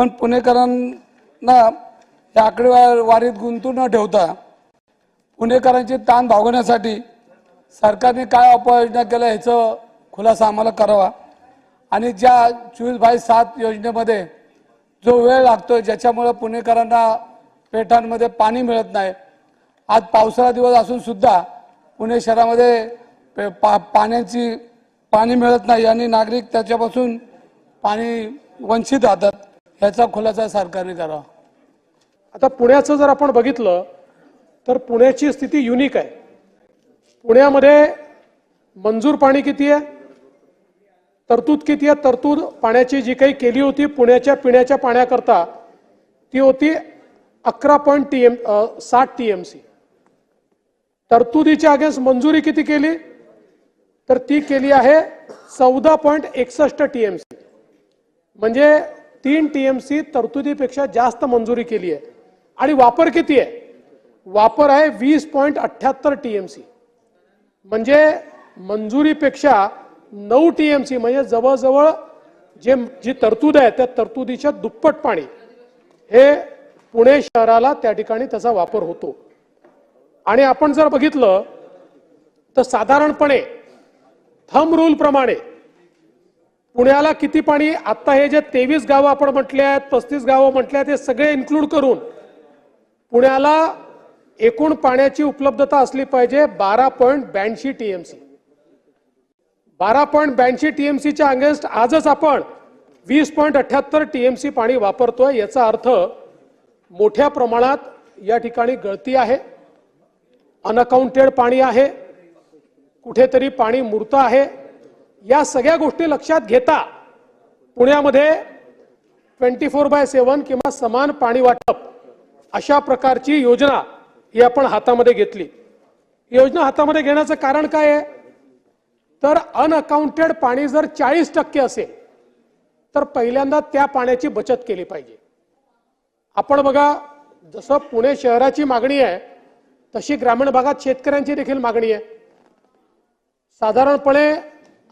पण पुणेकरांना या आकडेवारीत गुंतून न ठेवता पुणेकरांची ताण भागवण्यासाठी सरकारने काय उपाययोजना केल्या ह्याचं खुलासा आम्हाला करावा. आणि ज्या चोवीस बाय सात योजनेमध्ये जो वेळ लागतो ज्याच्यामुळं पुणेकरांना पेठांमध्ये पाणी मिळत नाही. आज पावसाळा दिवस असून सुद्धा पुणे शहरामध्ये पे- पा पाण्याची पाणी मिळत नाही आणि नागरिक त्याच्यापासून पाणी वंचित राहतात. ह्याचा खुलासा सरकारने करावा. आता पुण्याचं जर आपण बघितलं तर पुण्याची स्थिती युनिक आहे. पुण्यामध्ये मंजूर पाणी किती आहे? तरतूद किती आहे? तरतूद पाण्याची जी काही केली होती पुण्याच्या पिण्याच्या पाण्याकरता ती होती अकरा पॉईंट टी एम साठ टी एम सी तरतुदीच्या अगेन्स्ट मंजुरी किती केली? तर ती केली आहे चौदा पॉईंट एकसष्ट टी एम सी म्हणजे तीन टीएमसी तरतुदीपेक्षा जास्त मंजुरी केली आहे. आणि वापर किती आहे? वापर आहे वीस पॉईंट अठ्याहत्तर टीएमसी. म्हणजे मंजुरीपेक्षा नऊ टीएमसी म्हणजे जवळजवळ जे जी तरतूद आहे त्या तरतुदीच्या दुप्पट पाणी हे पुणे शहराला त्या ठिकाणी त्याचा वापर होतो. आणि आपण जर बघितलं तर साधारणपणे थंब रूल प्रमाणे पुण्याला किती पाणी? आता हे जे तेवीस गावं आपण म्हटले आहेत पस्तीस गावं म्हटले आहेत हे सगळे इन्क्लूड करून पुण्याला एकूण पाण्याची उपलब्धता असली पाहिजे बारा पॉईंट ब्याऐंशी टीएमसी बारा पॉईंट ब्याऐंशी टीएमसीच्या अगेन्स्ट आजच आपण वीस पॉईंट अठ्याहत्तर टीएमसी पाणी वापरतोय याचा अर्थ मोठ्या प्रमाणात या ठिकाणी गळती आहे अनअकाउंटेड पाणी आहे कुठेतरी पाणी मुरतं आहे या सगळ्या गोष्टी लक्षात घेता पुण्यामध्ये ट्वेंटी फोर बाय सेवन किंवा समान पाणी वाटप अशा प्रकारची योजना ही आपण हातामध्ये घेतली. योजना हातामध्ये घेण्याचं कारण काय आहे? तर अनअकाउंटेड पाणी जर चाळीस टक्के असेल तर पहिल्यांदा त्या पाण्याची बचत केली पाहिजे. आपण बघा जसं पुणे शहराची मागणी आहे तशी ग्रामीण भागात शेतकऱ्यांची देखील मागणी आहे. साधारणपणे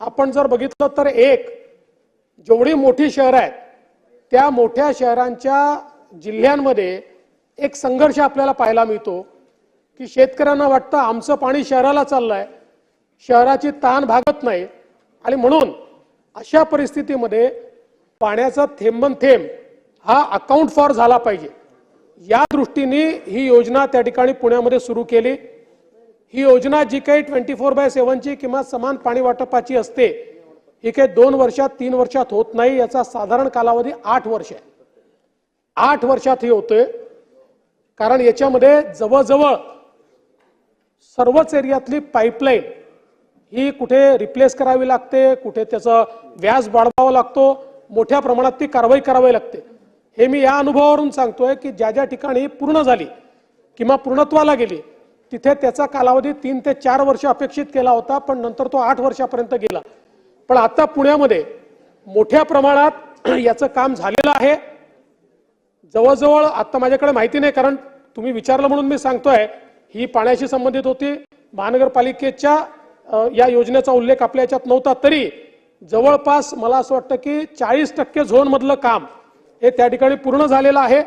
आपण जर बघितलं तर एक जेवढी मोठी शहरं आहेत त्या मोठ्या शहरांच्या जिल्ह्यांमध्ये एक संघर्ष आपल्याला पाहायला मिळतो की शेतकऱ्यांना वाटतं आमचं पाणी शहराला चाललंय शहराची ताण भागत नाही. आणि म्हणून अशा परिस्थितीमध्ये पाण्याचा थेंबन थेंब हा अकाउंट फॉर झाला पाहिजे. या दृष्टीने ही योजना त्या ठिकाणी पुण्यामध्ये सुरू केली. ही योजना जी काही ट्वेंटी फोर बाय सेव्हनची किंवा समान पाणी वाटपाची असते ही काही दोन वर्षात तीन वर्षात होत नाही याचा साधारण कालावधी आठ वर्ष आहे. आठ वर्षात हे होतंय कारण याच्यामध्ये जवळजवळ सर्वच एरियातली पाईपलाईन ही कुठे रिप्लेस करावी लागते कुठे त्याचं व्याज वाढवावा लागतो मोठ्या प्रमाणात ती कारवाई करावी लागते. हे मी या अनुभवावरून सांगतोय की ज्या ज्या ठिकाणी पूर्ण झाली किंवा पूर्णत्वाला गेली तिथे त्याचा कालावधी तीन ते चार वर्ष अपेक्षित केला होता पण नंतर तो आठ वर्षापर्यंत गेला. पण आता पुण्यामध्ये मोठ्या प्रमाणात याचं काम झालेलं आहे. जवळजवळ आता माझ्याकडे माहिती नाही कारण तुम्ही विचारलं म्हणून मी सांगतोय ही पाण्याशी संबंधित होती. महानगरपालिकेच्या या योजनेचा उल्लेख आपल्या याच्यात नव्हता तरी जवळपास मला असं वाटतं की चाळीस टक्के झोनमधलं काम हे त्या ठिकाणी पूर्ण झालेलं आहे.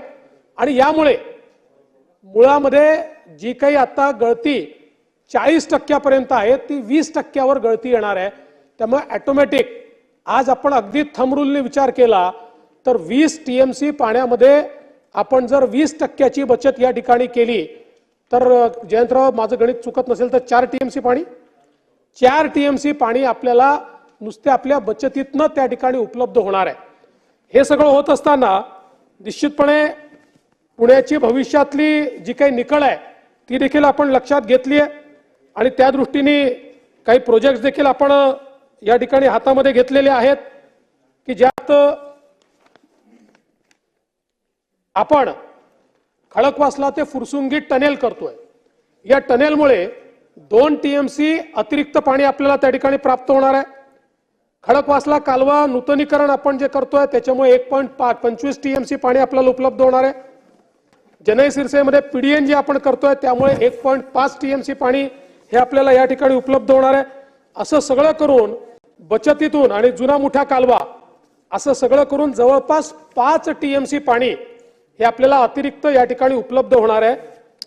आणि यामुळे मुळामध्ये जी काही आता गळती चाळीस टक्क्यापर्यंत आहे ती वीस टक्क्यावर गळती येणार आहे. त्यामुळे ॲटोमॅटिक आज आपण अगदी थंब विचार केला तर वीस टी एम सी पाण्यामध्ये आपण जर वीस टक्क्याची बचत या ठिकाणी केली तर जयंतराव माझं गणित चुकत नसेल तर चार टी एम सी पाणी? चार टी एम सी पाणी आपल्याला नुसत्या आपल्या बचतीतनं त्या ठिकाणी उपलब्ध होणार आहे. हे सगळं होत असताना निश्चितपणे पुण्याची भविष्यातली जी काही निकळ आहे ती देखील आपण लक्षात घेतली आहे. आणि त्या दृष्टीने काही प्रोजेक्ट देखील आपण या ठिकाणी हातामध्ये घेतलेले आहेत की ज्यात आपण खडकवासला ते फुरसुंगी टनेल करतोय. या टनेलमुळे दोन टीएमसी अतिरिक्त पाणी आपल्याला त्या ठिकाणी प्राप्त होणार आहे. खडकवासला कालवा नूतनीकरण आपण जे करतोय त्याच्यामुळे एक पॉईंट पंचवीस टीएमसी पाणी आपल्याला उपलब्ध होणार आहे. जनई सिरसेमध्ये पीडीएन जी आपण करतोय त्यामुळे एक पॉईंट पाच टीएमसी पाणी हे आपल्याला या ठिकाणी उपलब्ध होणार आहे. असं सगळं करून बचतीतून आणि जुना मोठा कालवा असं सगळं करून जवळपास पाच टीएमसी पाणी हे आपल्याला अतिरिक्त या ठिकाणी उपलब्ध होणार आहे.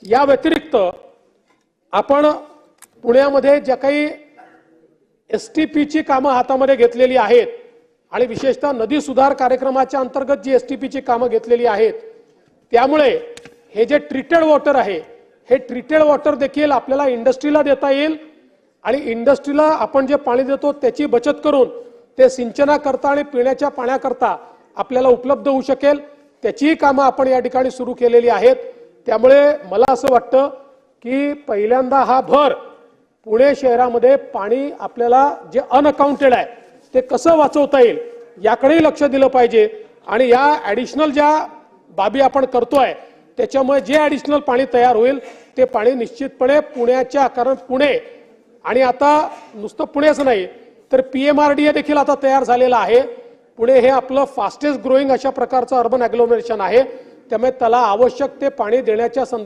या व्यतिरिक्त आपण पुण्यामध्ये ज्या काही एस टी पीची कामं हातामध्ये घेतलेली आहेत आणि विशेषतः नदी सुधार कार्यक्रमाच्या अंतर्गत जी एस टी पीची कामं घेतलेली आहेत त्यामुळे हे जे ट्रीटेड वॉटर आहे हे ट्रीटेड वॉटर देखील आपल्याला इंडस्ट्रीला देता येईल. आणि इंडस्ट्रीला आपण जे पाणी देतो त्याची बचत करून ते सिंचनाकरता आणि पिण्याच्या पाण्याकरता आपल्याला उपलब्ध होऊ शकेल. त्याचीही कामं आपण या ठिकाणी सुरू केलेली आहेत. त्यामुळे मला असं वाटतं की पहिल्यांदा हा भर पुणे शहरामध्ये पाणी आपल्याला जे अनअकाउंटेड आहे ते कसं वाचवता येईल याकडेही लक्ष दिलं पाहिजे. आणि या ॲडिशनल ज्या बाबी आपण करतोय. त्याच्यामुळे जे ॲडिशनल पाणी तयार होईल ते पाणी निश्चितपणे पुण्याच्या कारण पुणे आणि आता नुसतं पुणेच नाही तर P M R D A देखील आता तयार झालेलं आहे. पुणे हे आपलं फास्टेस्ट ग्रोईंग अशा प्रकारचं अर्बन अॅग्लोमरेशन आहे. त्यामुळे त्याला आवश्यक ते पाणी देण्याच्या संदर्भात